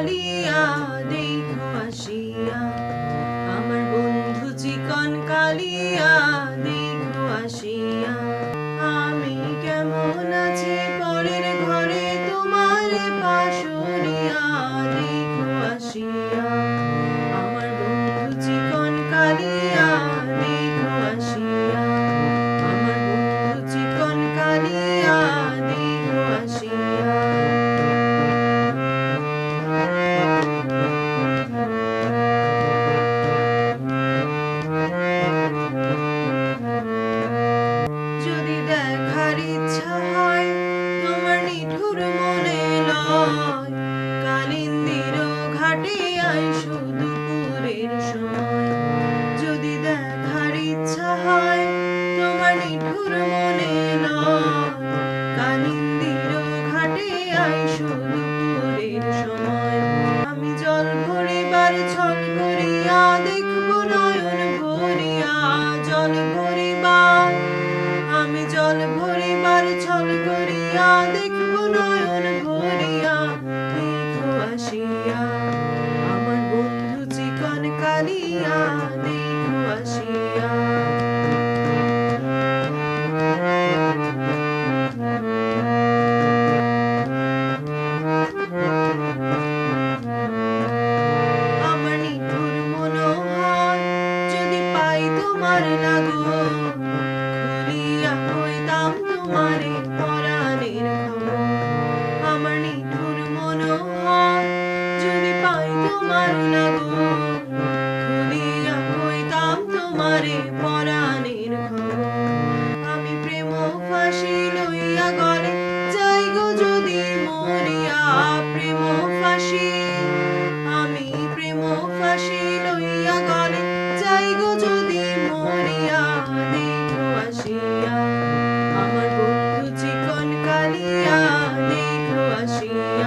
আসিয়া দেখো আসিয়া Amen. she